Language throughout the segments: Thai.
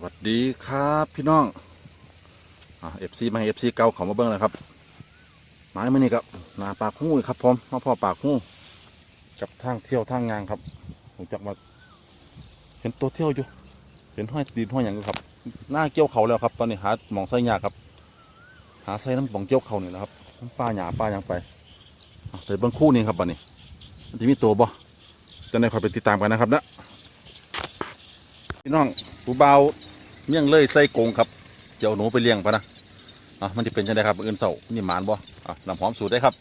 วัสดีครับพี่น้องเอฟซีมาเอฟซีเก่าเขามาเบิ้งเลยครับไม้มานี่ครับนาปากหู้ครับผมมาพ่อปากหู้กับทางเที่ยวทางงานครับผมจักมาเห็นตัวเที่ยวอยู่ เห็นห้อยตีนห้อยอย่างครับหน้าเกี่ยวเขาแล้วครับ ตอนนี้หาหมองไส้ยากครับ หาไส้น้ำปองเกี่ยวเขาเนี่ยนะครับป้าหยาป้ายังไปแต่เบิ้งคู่นี้ครับบันนี้มันจะมีตัวบ่จะได้คอยไปติดตามกันนะครับนะพี่น้องผู้เบา เมี่ยงเลยไส้กงครับเจียวหนูไปเลี้ยงปะนะอะมันจะเป็นยังไงครับอื่นเสานี่หมานบ่อะน้ำหอมสูตรได้ครับ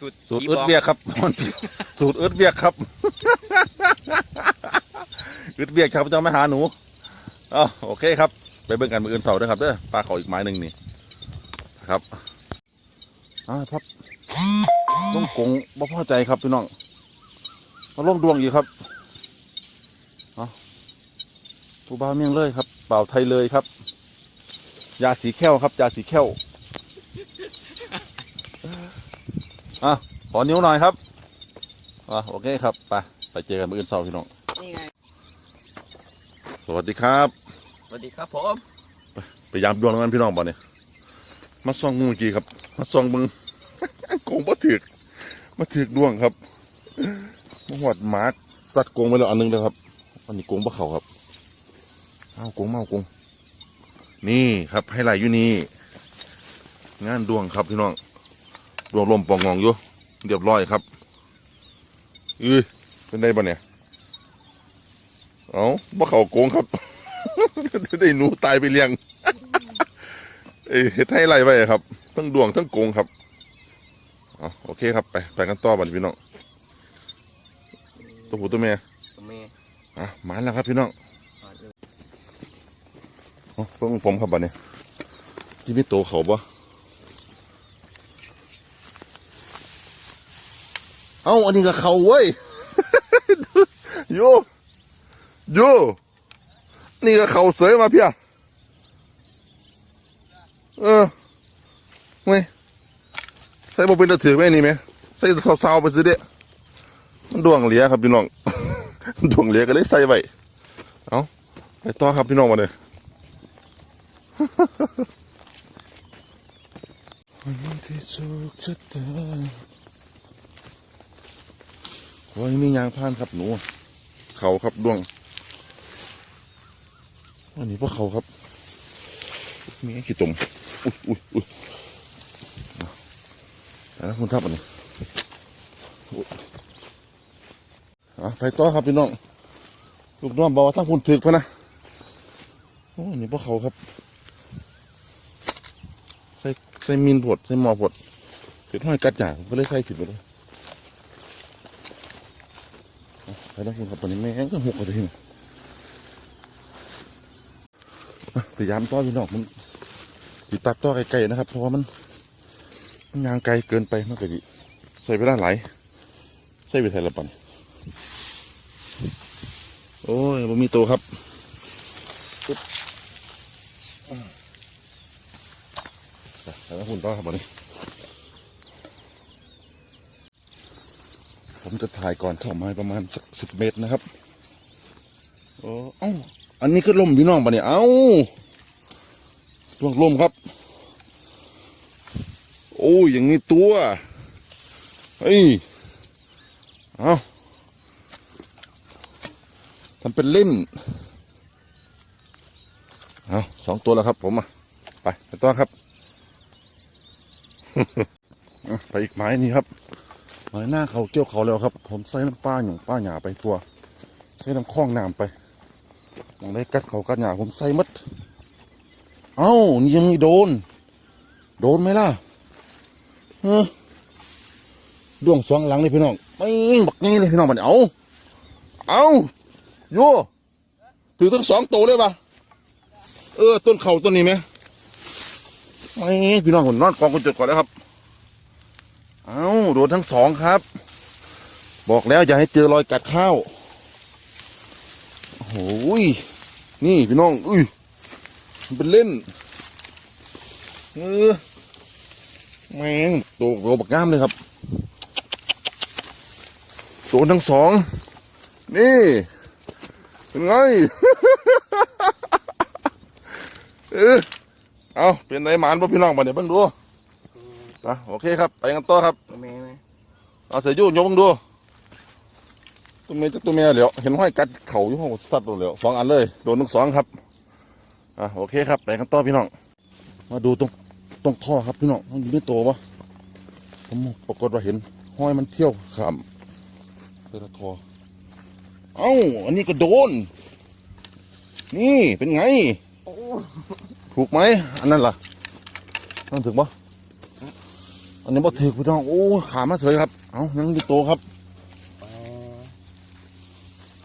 สูตรสูตรผีอึดบอกเวียกครับมันสูตรอึดเวียกครับอึดเวียกครับเจ้าไม่หาหนูอ๋อโอเคครับ ไปเบิ่งกันมืออื่นเสาร์ด้วยครับเด้อปลาเขาอีกไม้หนึ่งนี่ครับอ่าครับต้องกงบ่พอใจครับพี่น้องมาลงดวงอีกครับเอาผู้บ่าวเมียงเลยครับเป่าวไทยเลยครับ ยาสีแค้วครับยาสีแค้วอะขอนิ้วหน่อยครับอะโอเคครับไปไปเจอกันมืออื่นเสาร์พี่น้องนี่ไงสวัสดีครับ สวัสดีครับผมพยายามดวงแล้วกันพี่น้องบ่เนี่ยมาส่องงูเมื่อกี้ครับ มาส่องมึงโกงบ่ถึกมาถึกดวงครับมาหอดหมาสัตว์โกงไปแล้วอันหนึงเลยครับ อันนี้โกงบ่เขาครับ อ้าวโกงเมาโกงนี่ครับให้ไหลท์อยู่นี่งานดวงครับพี่น้องดวงลมปองงองอยู่เรียบร้อยครับอือเป็นได้บ่เนี่ยเอ้าบ่เขาโกงครับ ได้หนูตายไปเลี้ยงเอ้ยเฮ็ดให้ไรไปครับ ทั้งดวงทั้งโกงครับอ๋อโอเคครับไปไปกันต่อบัดพี่น้องตัวผู้ตัวแม่ตัวเมย์อะมาแล้วครับพี่น้องอ๋อ เพิ่งผมครับบัดนี้ที่มีโตเขาบ่เอ้าอันนี้ก็เขาเว้ยโยโยนี่ก็เขาเสยมาเพียเออเว้ยใส่บ่เป็นตะถือไหมนี่ไหมใส่สาวๆไปซื้อเด้มันดวงเหลียครับพี่น้อง ดวงเหลียก็เลยใส่ไว้เอาไปต่อครับพี่น้องมาเลย วันที่โชคชะตาขอให้มียางพานครับหนู เขาครับดวงวันนี้พวกเขาครับ มีขี้ตุ่มอุ้ยอุ้ยอุ้ยอะคุณทับอันนี้อุ๊ยอะไปต่อครับพี่น้องลูกน้องบอกว่าถ้าคุณถึกพะนะโอ้นี่พวกเขาครับ ใส่มินผดใส่หมอผดเห็ดห้อยกัดหยาผมก็เลยใส่ผิดไปเลยไปแล้วคุณครับตอนนี้แม่งก็หกกว่าทีนะอะพยายามต่อพี่น้องมันติดตัดต่อไกลๆนะครับ เพราะว่ามันมันยางไกลเกินไปมันก็ดิใส่ไปได้หลายใส่ไปไทยละปันโอ้ยผมมีตัวครับ แล้วหุ่นต่อครับวันนี้ ผมจะถ่ายก่อนเข้ามาประมาณสักสิบเมตรนะครับโอ้เอ้าอันนี้คือลมพี่น้องปะเนี่ย เอ้าช่วงลมครับ โอ้ยอย่างนี้ตัว เฮ้ย เอาทำเป็นเล่นเอาสองตัวแล้วครับผมอะ ไปไปต่อครับ ไปอีกไม้นี่ครับไม้หน้าเขาเกี่ยวเขาแล้วครับ ผมใส่น้ำป้าหยงป้าหยาไปทั่วใส่น้ำคล้องน้ำไปอย่างได้กัดเขากัดหยาผมใส่มัดเอ้านี่ยังไม่โดน โดนไหมล่ะเออดวงสองหลังเลยพี่น้องไม่บักนี่เลยพี่น้องมันเอาเอาโยถือทั้งสองตัวเลยปะเออ ต้นเข่าต้นนี้ไหม ไม่พี่น้องผมนอนกองคนจดก่อนแล้วครับ เอาโดนทั้งสองครับ บอกแล้วอย่าให้เจอรอยกัดข้าวโอ้โหยนี่พี่น้อง อุ้ยมันเป็นเล่นเออแมงตัวโตบักงามเลยครับโดนทั้งสอง นี่เป็นไงอ เอาเป็นไรหมานบ่พี่น้องบ่เนี่ยเบิ่งดูอะโอเคครับไปกันต่อครับตัวแม่ไหมเอาเสือยุ่ยกเบิ่งดูตัวเมียจักตัวเมียเหลียวเห็นห้อยกัดเข่าอยู่ห้องสัตว์ตัวเหลียวสองอันเลยโดนทั้งสองครับอะโอเคครับไปกันต่อพี่น้อง มาดูตรงตรงท่อครับพี่น้องมันมีตัวปะผมปรากฏว่าเห็นห้อยมันเที่ยวขามเตะคอเอ้าอันนี้ก็โดน นี่เป็นไงโอ้ ถูกไหมอันนั้นล่ะนั่นถึงปะอันนี้บ่ถือพี่น้องโอ้ขามาเฉยครับ เอายังมีโตครับ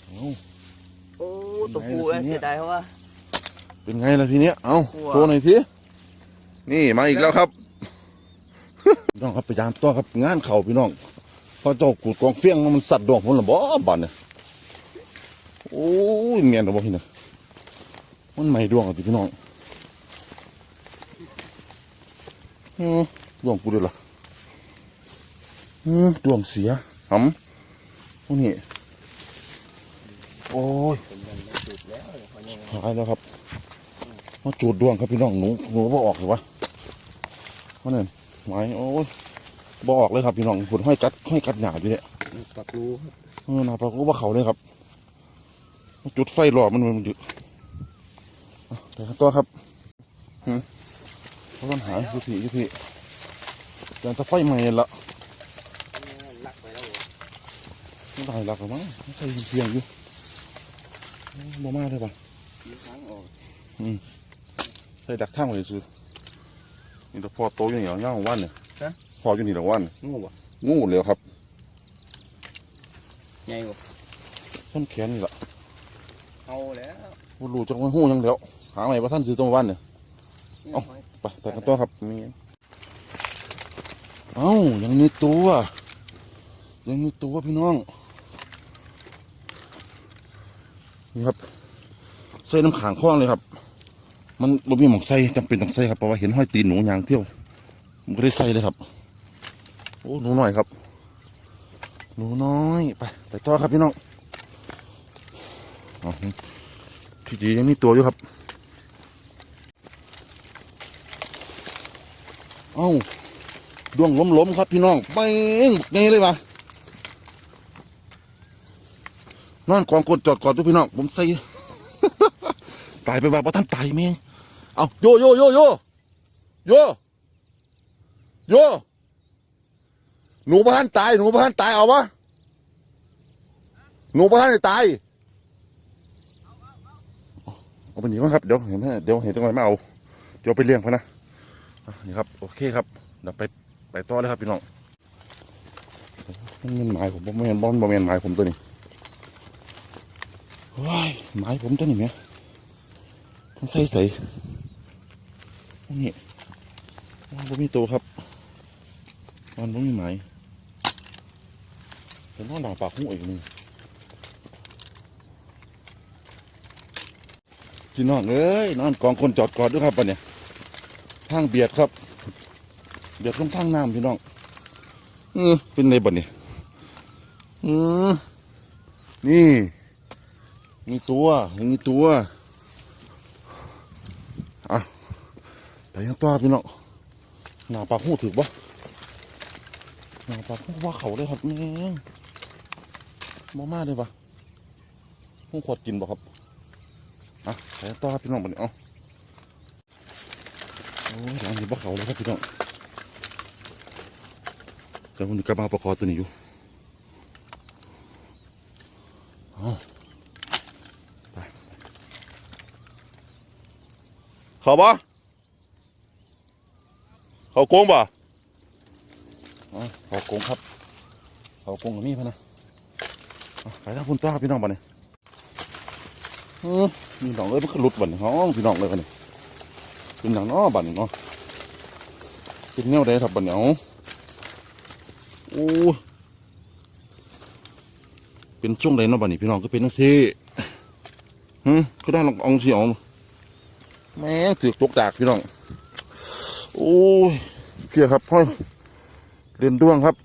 เอาโอ้ตัวผู้เอ้ยเสียดายเพราะว่าเป็นไงล่ะทีเนี้ยเอากลัวโชว์หน่อยทีนี่มาอีกแล้วครับพี่น้องครับพยายามตัวครับงานเข่าพี่น้องพอเจ้ากูดกองเฟี้ยงมันสัตว์ดวงผมหรือบ่บันเนี่ยโอ้ยเมียนหรือบ่พี่เนี่ยมันไม่ดวงอะพี่น้อง อืมดวงกูด้วยล่ะอืมดวงเสียหำพวกนี้โอ้ยหายแล้วครับมาจูดดวงครับพี่น้องหนูหนูบ่ออกเลยวะว่าเนี่ยหมายโอ้ยบ่ออกเลยครับพี่น้องฝนห้อยกัดห้อยกัดหยาอยู่เนี่ยปักรูครับเออหนาปาก็บ่เขาเลยครับมาจุดไฟรอมันมันอยู่ไปขั้นต่อครับ เพราะมันหายยุติยุติแต่ถ้าไฟใหม่ละลักไปแล้วไม่ได้ละกันมั้งไม่ใช่เพียงอยู่บ่มาเลยป่ะยิงค้างออกใส่ดักทางไว้ซื้อนี่แต่พอโตอยู่นี่เหรอย่างของวันเนี่ยพออยู่นี่หลังวันเนี่ยงูบ่งูเหลวครับใหญ่บ่ต้นแขนนี่แหละเอาแล้วบ่รู้จักมันหูยังเหลวหาใหม่ประท่านซื้อตรงวันเนี่ย เอาไปไปกันต่อครับมีเอ้ายังมีตัวยังมีตัวพี่น้องนี่ครับใส่น้ำขางคล้องเลยครับ มันบ่มีหมองใส่จำเป็นต้องใส่ครับเพราะว่าเห็นห้อยตีนหนูยางเที่ยวมันก็ได้ใส่เลยครับ โอ้หนูน้อยครับ หนูน้อยไปไปต่อครับพี่น้องเอที่ดียังมีตัวอยู่ครับ เอ้าดวงล้มๆครับพี่น้องไปงไงเลยปะนอนกองกดจอดกอดทุกพี่น้องผมใส่ ตายไปบ้าเพราะท่านตายแม่งเอาโยโยโยโยโยโยหนูบ้านตายหนูบ้านตายเอาวะหนูบ้านตายเอาไปหนีมั้งครับเดี๋ยวเห็นไหมเดี๋ยวเห็นตรงไหนไมาเอาเดี๋ยวไปเลี้ยงพะนะ นี่ครับ โอเคครับเดี๋ยวไปไปต่อเลยครับพี่น้องมันเป็นหมายผมบ่แมนบอลบ่แมนหมายผมตัวนี้ว้ายหมายผมตัวนี้เนี่ยมันใส่ใส่นี่มันบ่มีตัวครับมันบ่มีหมายเป็นน้องด่างปากหูอีกนึงพี่น้องเอ้ยนอนกองคนจอดกอดด้วยครับปะเนี่ย ทางเบียดครับ เบียดลงทางน้ำพี่น้องเออเป็นไงบ่เนี่ยอือนี่ มีตัว มีตัวอะไปยังตัวพี่น้องหนาปากหูถือบ่หนาปากหูว่าเขาเลยครับแม่งบ่มาเลยปะหูขวดกินบ่ครับอะไปยังตัวพี่น้องบ่เนี่ยเอาโอ้ย หลังนี้บ่เขาเลยครับพี่น้องแต่ผมกลับมาประกอบตัวนี้อยู่เอาไปเขาบ่เขาโกงบ่เอาเขาโกงครับเขาโกงกับมีพะนะเอาไปทางคุณต้าครับพี่น้องบ่เนี่ยเออมีน้องเลยมันก็หลุดบ่เนี่ยห้องพี่น้องเลยบ่เนี่ย เป็นอย่างน้อบัดนเนาะเป็นแนวใดครับบัดเนี่ยเอาโอ้เป็นช่วงใดเนาะบัดนี้พี่น้องก็เป็นนังซี่ฮึก็ได้ลององสิเอาแม่งถือกตกดากพี่น้องโอ้ยเพียครับพ่อยเล่นด้วงครับ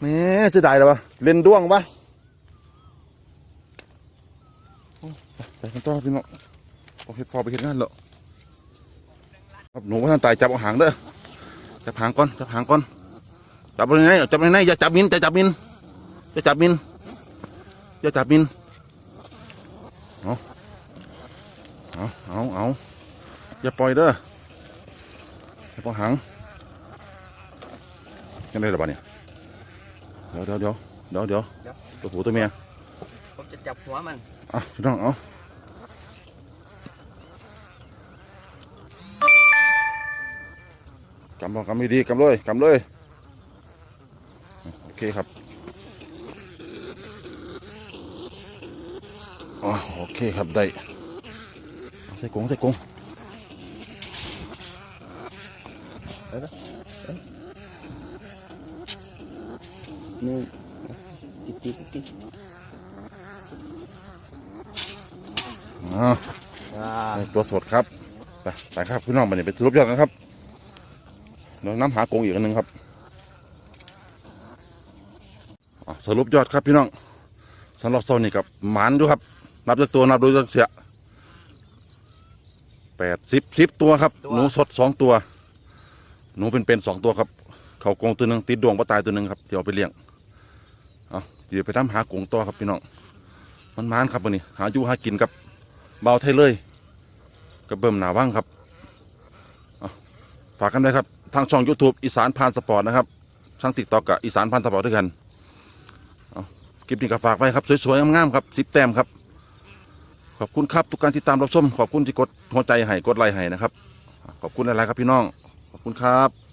แม่เสียดายแล้วะเล่นด้วงปะไปกันต่อพี่น้องเอาเห็ดฟอไปเห็ดงานแล้ว ครับหนูว่าท่านตายจับเอาหางเด้อจับหางก่อนจับหางก่อนจับไปไหนจับไปไหนอย่าจับมินอย่าจับมินอย่าจับมินอย่าจับมินเอาเอาเอาเอาอย่าปล่อยเด้ออย่าปล่อยหางยังไงหรอบ้าเนี่ยเดี๋ยวเดี๋ยวเดี๋ยวเดี๋ยวเดี๋ยวตัวผู้ตัวเมียผมจะจับหัวมันอะพี่น้องเอา กำบอกกำไม่ดีกำเลยกำเลย โอเคครับอ๋อโอเคครับได้เอาใส่กรงใส่กรงนี่ติดติดติดอ่าอ่าได้ตัวสดครับไปไปครับพี่น้องมาเนี่ยไปสรุปยอดกันครับเดี๋ยวน้ำหากรงอีกอันหนึ่งครับอะสรุปยอดครับพี่น้องสำหรับโซนนี่กับหมานดูครับ นับจากตัวนับดูจากเสียแปดสิบสิบตัวครับ หนูสดสองตัว หนูเป็นเป็นๆสองตัวครับ เขากรงตัวหนึ่งติดดวงปลาตายตัวหนึ่งครับเดี๋ยวเอาไปเลี้ยงเอาเดี๋ยวไปทำหากรงต่อครับพี่น้องมันหมานครับวันนี้ หาอยู่หากินกับเบาไทยเลยกับเบิ่มหนาว่างครับเอาฝากกันด้วยครับ ทางช่อง YouTube อีสานพานสปอร์ตนะครับช่างติ๊กต็อกกับอีสานพานสปอร์ตด้วยกันคลิปนี้ก็ฝากไว้ครับ สวยๆงามๆครับสิบแต้มครับ ขอบคุณครับทุกการติดตามรับชม ขอบคุณที่กดหัวใจให้กดไลค์ให้นะครับ ขอบคุณอะไรครับพี่น้อง ขอบคุณครับ